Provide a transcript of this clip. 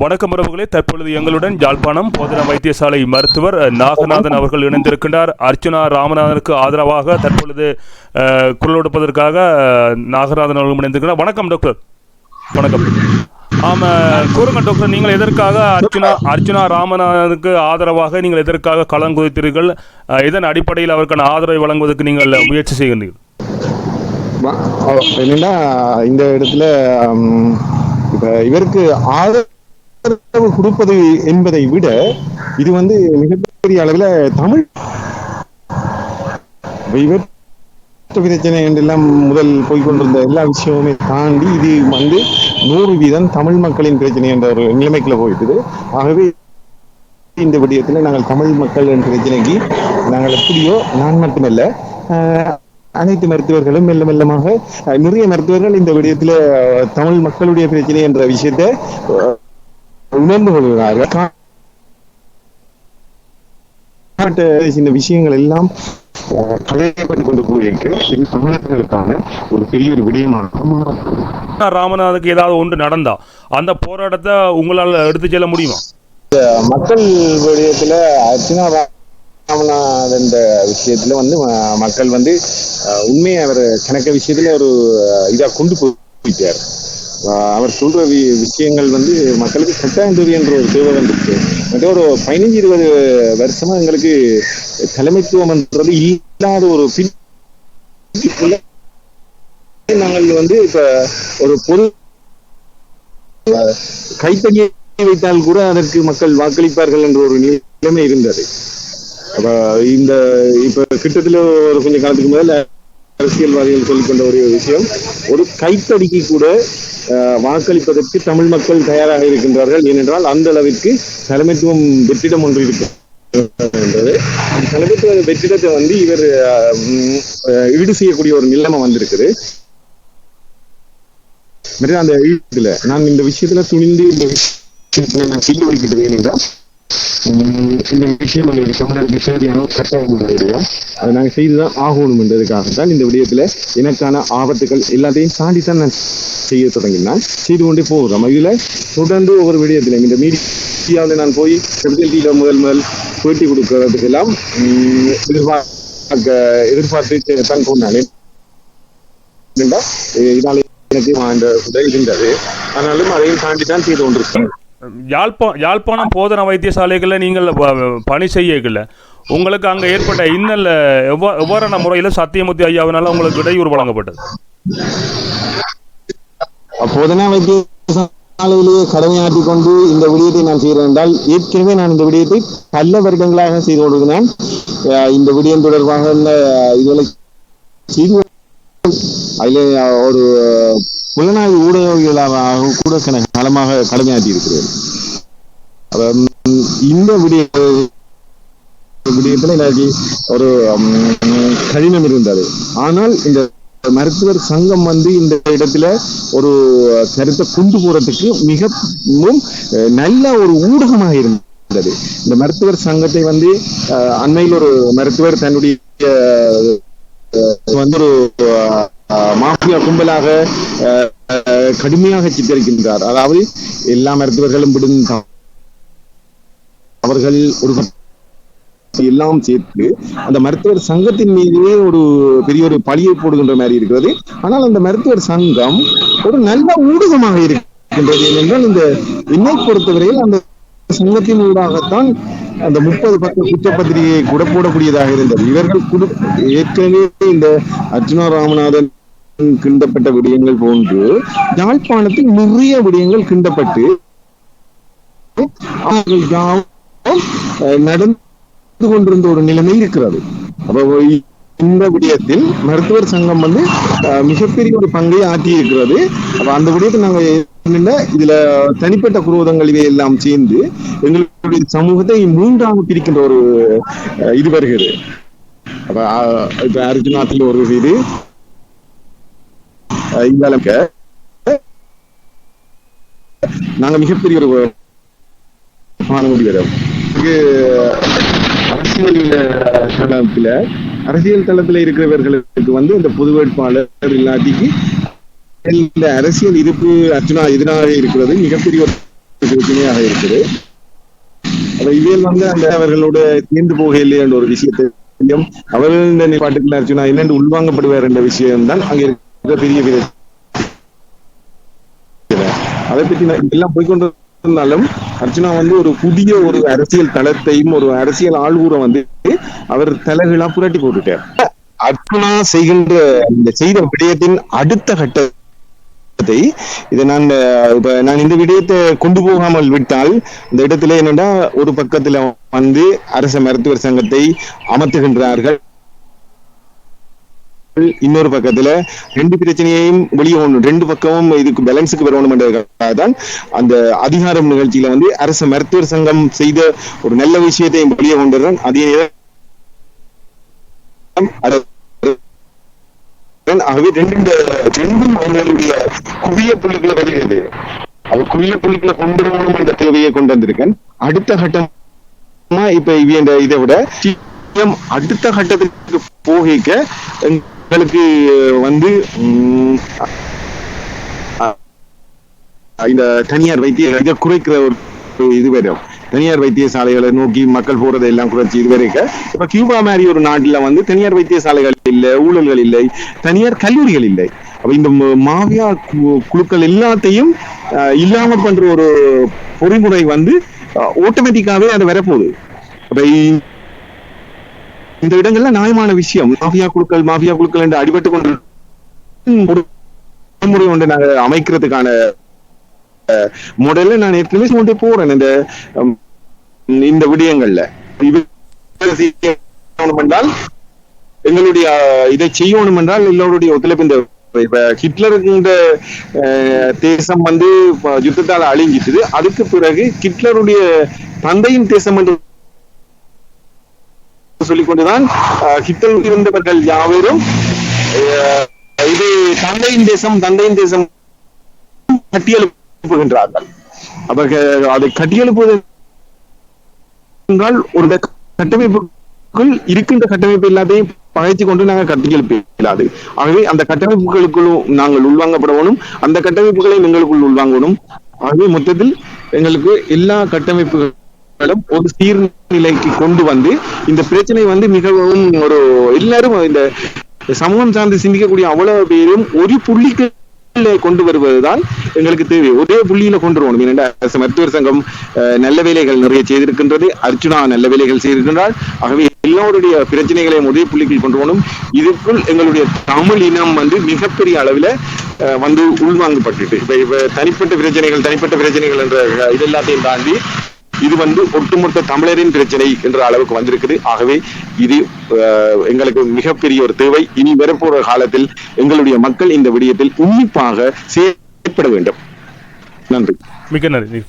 வணக்கம் உறவுகளே. தற்பொழுது எங்களுடன் யாழ்ப்பாணம் போதனா வைத்தியசாலை மருத்துவர் நாகநாதன் அவர்கள் இணைந்திருக்கின்றார். அர்ச்சுனா ராமநாதனுக்கு ஆதரவாக தற்பொழுது குரல் எடுப்பதற்காக நாகநாதன் அவர்கள் இணைந்திருக்கிறார். வணக்கம் டாக்டர். வணக்கம். ஆமா கூறுங்க டாக்டர். நீங்கள் எதற்காக அர்ச்சனா அர்ச்சனா ராமநாதனுக்கு ஆதரவாக நீங்கள் எதற்காக களம் குதித்தீர்கள்? இதன் அடிப்படையில் அவருக்கான ஆதரவை வழங்குவதற்கு நீங்கள் முயற்சி செய்கின்றீர்கள். என்னன்னா இந்த இடத்துல இப்ப இவருக்கு ஆதரவு கொடுப்பது என்பதை விட இது வந்து மிகப்பெரிய அளவுல தமிழ் பிரச்சனை என்றெல்லாம் முதல் போய்கொண்டிருந்த எல்லா விஷயமுமே தாண்டி இது வந்து நூறு வீதம் தமிழ் மக்களின் பிரச்சனை என்ற ஒரு நிலைமைக்குள்ள போயிட்டுது. ஆகவே இந்த விடயத்துல நாங்கள் தமிழ் மக்கள் என்ற பிரச்சனைக்கு நாங்கள் எப்படியோ நான் மட்டுமல்ல ஆஹ், அனைத்து மருத்துவர்களும் மெல்ல மெல்லமாக நிறைய மருத்துவர்கள் இந்த விடயத்துல தமிழ் மக்களுடைய பிரச்சனை என்ற விஷயத்தை உணர்ந்து கொள்கிறார்கள் இந்த விஷயங்கள் எல்லாம் அஹ், களையப்பட்டு கொண்டு போயிருக்கு இது தமிழர்களுக்கான ஒரு பெரிய ஒரு விடயமாக மாறும். ராமநாதனுக்கு ஏதாவது ஒன்று நடந்தா அந்த போராட்டத்தை உங்களால் எடுத்து செல்ல முடியுமா? மக்கள் விடயத்துல அர்ச்சனா ராமநாதன் என்ற விஷயத்துல வந்து மக்கள் வந்து அஹ், உண்மையை அவர் கணக்க விஷயத்துல ஒரு இதா கொண்டு போயிட்டார். அவர் சொல்ற வி- விஷயங்கள் வந்து மக்களுக்கு கட்டாயம் என்ற ஒரு தேவை வந்துருக்கு. மற்ற ஒரு பதினஞ்சு இருபது வருஷமா எங்களுக்கு தலைமைத்துவம்ன்றது இல்லாத ஒரு பின் நாங்கள் வந்து இப்ப ஒரு பொது கைத்தடியை வைத்தால் கூட அதற்கு மக்கள் வாக்களிப்பார்கள் என்ற ஒரு நிலைமை இருந்தது. அப்ப இந்த இப்ப கிட்டத்துல ஒரு கொஞ்சம் காலத்துக்கு முதல்ல அரசியல்வாதிகள் சொல்லிக்கொண்ட ஒரு விஷயம் ஒரு கைத்தடிக்கு கூட வாக்களிப்பதற்கு தமிழ் மக்கள் தயாராக இருக்கின்றார்கள். ஏனென்றால் அந்த அளவிற்கு தலைமைத்துவம் வெற்றிடம் ஒன்று இருக்கு என்றது தலைமைத்துவ வெற்றிடத்தை வந்து இவர் அஹ், உம், ஈடு செய்யக்கூடிய ஒரு நிலைமை வந்திருக்குது. அந்த இதுல நான் இந்த விஷயத்துல துணிந்து இந்த விஷயத்துல நான் சொல்லி வைக்கிட்டு இந்த விஷயம் எங்களுக்கு தமிழருக்கு தேவையான கட்டாயம் இல்லையா அதை நாங்கள் செய்துதான் ஆகணும் என்றதுக்காக தான் இந்த விடயத்துல எனக்கான ஆபத்துகள் எல்லாத்தையும் தாண்டி தான் நான் செய்ய தொடங்கினான். செய்து கொண்டே போகிறோம். இதுல தொடர்ந்து ஒவ்வொரு விடயத்திலும் இந்த மீடியாவில் நான் போய் கேபிட்டல் முதல் முதல் பேட்டி கொடுக்கறதுக்கெல்லாம் உம், எதிர்பார்க்க எதிர்பார்த்து தான் போனாலே இருந்தா, இதனால எனக்கு அந்த இருந்தது ஆனாலும் அதையும் தாண்டி தான் செய்து கொண்டிருக்கேன் யாழ்ப்பா யாழ்ப்பாணம் போதனா வைத்தியசாலைகளில் நீங்கள் பணி செய்யல உங்களுக்கு அங்கே ஏற்பட்ட இன்னல் எவ்வா எவ்வாறான முறையில் சத்தியமூர்த்தி ஐயாவினால உங்களுக்கு இடையூறு வழங்கப்பட்டது? அப்போதனா வைத்தியசாலையிலேயே கடமையாற்றி கொண்டு இந்த விடயத்தை நான் செய்கிறேன் என்றால் ஏற்கனவே நான் இந்த விடயத்தை பல வருடங்களாக செய்து கொண்டிருக்கிறேன் அஹ் இந்த விடயம் தொடர்பாக உள்ள இதுகளை செய்து ஒரு புலனாய்வு ஊடகவியலாளராக கூட சில காலமாக கடமையாற்றி இருக்கிறேன் இந்த விடிய விடயத்துல எனக்கு ஒரு கடினம் இருந்தது ஆனால் இந்த மருத்துவர் சங்கம் வந்து இந்த இடத்துல ஒரு கருத்தை கொண்டு போறதுக்கு மிகவும் அஹ், நல்ல ஒரு ஊடகமாக இருந்தது. இந்த மருத்துவர் சங்கத்தை வந்து அண்மையில் ஒரு மருத்துவர் தன்னுடைய அஹ், வந்து ஒரு அஹ், மாஃபியா கும்பலாக கடுமையாக சித்தரிக்கின்றார். அதாவது எல்லா மருத்துவர்களும் விடும் அவர்கள் ஒரு எல்லாம் சேர்த்து அந்த மருத்துவர் சங்கத்தின் மீதே ஒரு பெரிய ஒரு பழியை போடுகின்ற மாதிரி இருக்கிறது. ஆனால் அந்த மருத்துவர் சங்கம் ஒரு நல்ல ஊடகமாக இருக்கின்றது ஏனென்றால் இந்த என்னை பொறுத்தவரையில் அந்த சங்கத்தின் ஊடாகத்தான் அந்த முப்பது பக்க குற்றப்பத்திரிகையை கூட போடக்கூடியதாக இருந்தது. இவர்கள் ஏற்கனவே இந்த அர்ஜுனா ராமநாதன் கிண்டப்பட்ட விடயங்கள் போன்று யாழ்ப்பாணத்தில் நிறைய விடயங்கள் கிண்டப்பட்டு அவர்கள் யாவும் அஹ், நடந்து கொண்டிருந்த ஒரு நிலைமை இருக்கிறது. அப்போ இந்த விடயத்தில் மருத்துவர் சங்கம் வந்து மிகப்பெரிய ஒரு பங்கை ஆற்றி இருக்கிறது அப்ப அந்த விடயத்தை நாங்க இதுல தனிப்பட்ட குரோதங்கள் எல்லாம் சேர்ந்து எங்களுடைய சமூகத்தை மூன்றாக பிரிக்கின்ற ஒரு அஹ், இது வருகிறது. அப்ப அஹ், இப்ப அர்ஜுனாத்தில் ஒரு இது இந்த அளவுக்கு நாங்க மிகப்பெரிய ஒரு மாணவர்கள் அரசியல் தளத்துல அரசியல் தளத்துல இருக்கிறவர்களுக்கு வந்து இந்த பொது வேட்பாளர் இல்லாட்டிக்கு இந்த அரசியல் இருப்பு அர்ஜுனா எதிராக இருக்கிறது மிகப்பெரிய ஒரு பிரச்சனையாக இருக்குது. அப்ப இவியல் வந்து அந்த அவர்களோட தீர்ந்து போகையிலே என்ற ஒரு விஷயத்தையும் அவர்கள் இந்த நிப்பாட்டுக்கு என்னென்று உள்வாங்கப்படுவார் என்ற விஷயம் தான் அங்க மிகப்பெரிய பெரிய பிரச்சனை அதை பற்றி எல்லாம் போய்கொண்டு இருந்தாலும் வந்து ஒரு புதிய ஒரு அரசியல் தளத்தையும் ஒரு அரசியல் ஆள்வூரை வந்து அவர் தலைகளா புரட்டி போட்டுட்டார். அர்ஜுனா செய்கின்ற இந்த செய்த விடயத்தின் அடுத்த கட்டத்தை இதை நான் இப்ப நான் இந்த விடயத்தை கொண்டு போகாமல் விட்டால் இந்த இடத்துல என்னன்னா ஒரு பக்கத்துல வந்து அரச மருத்துவர் சங்கத்தை அமர்த்துகின்றார்கள். இன்னொரு பக்கத்துல ரெண்டு பிரச்சனையையும் வெளியே ஒண்ணு ரெண்டு பக்கமும் இதுக்கு பேலன்ஸுக்கு வரணும் தான் அந்த அதிகாரம் நிகழ்ச்சியில வந்து அரசு மருத்துவர் சங்கம் செய்த ஒரு நல்ல விஷயத்தையும் வெளியே கொண்டுறேன் அதே நேரம் ஆகவே ரெண்டு ரெண்டும் அவங்களுடைய குவிய புள்ளிகளை வருகிறது. அது குவிய புள்ளிகளை கொண்டு வரணும் என்ற தேவையை கொண்டு வந்திருக்கேன். அடுத்த கட்டமா இப்ப இவ இந்த இதை விட அடுத்த கட்டத்துக்கு போகிக்க மக்களுக்கு வந்து உம், இந்த தனியார் வைத்திய இதை குறைக்கிற ஒரு இது வரும் தனியார் வைத்தியசாலைகளை நோக்கி மக்கள் போறதை எல்லாம் குறைச்சி இது வரைக்கும் இப்ப கியூபா மாதிரி ஒரு நாட்டுல வந்து தனியார் வைத்தியசாலைகள் இல்லை ஊழல்கள் இல்லை தனியார் கல்லூரிகள் இல்லை. அப்ப இந்த மாவியா கு- குழுக்கள் எல்லாத்தையும் அஹ், இல்லாம பண்ற ஒரு பொறிமுறை வந்து ஆட்டோமேட்டிக்காவே அது வரப்போகுது. அப்ப இந்த இடங்கள்ல நியாயமான விஷயம். மாஃபியா குழுக்கள் மாஃபியா குழுக்கள் என்று அடிபட்டு கொண்டு முறை ஒன்று நாங்க அமைக்கிறதுக்கான முதல்ல நான் ஏற்கனவே கொண்டு போறேன் இந்த இந்த விடயங்கள்ல. என்றால் எங்களுடைய இதை செய்யணும் என்றால் எல்லோருடைய ஒத்துழைப்பு இந்த இப்ப ஹிட்லருங்கிற அஹ், தேசம் வந்து யுத்தத்தால அழிஞ்சிட்டுது அதுக்கு பிறகு ஹிட்லருடைய தந்தையின் தேசம் என்று சொல்லிக் கொண்டுதான் அஹ், இருந்தவர்கள் யாவரும் இது தந்தையின் தேசம் தந்தையின் தேசம் கட்டியெழுப்புகின்றார்கள். அவர்கள் அதை கட்டியெழுப்புவது என்றால் ஒரு கட்டமைப்புக்குள் இருக்கின்ற கட்டமைப்பு எல்லாத்தையும் பகைத்து கொண்டு நாங்கள் கட்டியெழுப்ப இயலாது ஆகவே அந்த கட்டமைப்புகளுக்குள்ளும் நாங்கள் உள்வாங்கப்படவனும் அந்த கட்டமைப்புகளையும் எங்களுக்குள் உள்வாங்கணும். ஆகவே மொத்தத்தில் எங்களுக்கு எல்லா கட்டமைப்புகள் கட்டமைப்புகளும் ஒரு சீர்நிலைக்கு கொண்டு வந்து இந்த பிரச்சனை வந்து மிகவும் ஒரு எல்லாரும் இந்த சமூகம் சார்ந்து சிந்திக்கக்கூடிய அவ்வளவு பேரும் ஒரு புள்ளிக்கு கொண்டு வருவதுதான் எங்களுக்கு தேவை. ஒரே புள்ளியில கொண்டு வரணும். ஏனென்றால் மருத்துவர் சங்கம் நல்ல வேலைகள் நிறைய செய்திருக்கின்றது. அர்ச்சுனா நல்ல வேலைகள் செய்திருக்கின்றால் ஆகவே எல்லோருடைய பிரச்சனைகளையும் ஒரே புள்ளிகள் கொண்டு வரணும். இதுக்குள் எங்களுடைய தமிழ் இனம் வந்து மிகப்பெரிய அளவில் அஹ், வந்து உள்வாங்கப்பட்டுட்டு. இப்ப இப்ப தனிப்பட்ட பிரச்சனைகள் தனிப்பட்ட பிரச்சனைகள் என்ற இது எல்லாத்தையும் தாண்டி இது வந்து ஒட்டுமொத்த தமிழரின் பிரச்சனை என்ற அளவுக்கு வந்திருக்குது. ஆகவே இது அஹ், எங்களுக்கு மிகப்பெரிய ஒரு தேவை. இனி வரப்போற காலத்தில் எங்களுடைய மக்கள் இந்த விடயத்தில் உன்னிப்பாக செயற்பட வேண்டும். நன்றி. மிக நன்றி.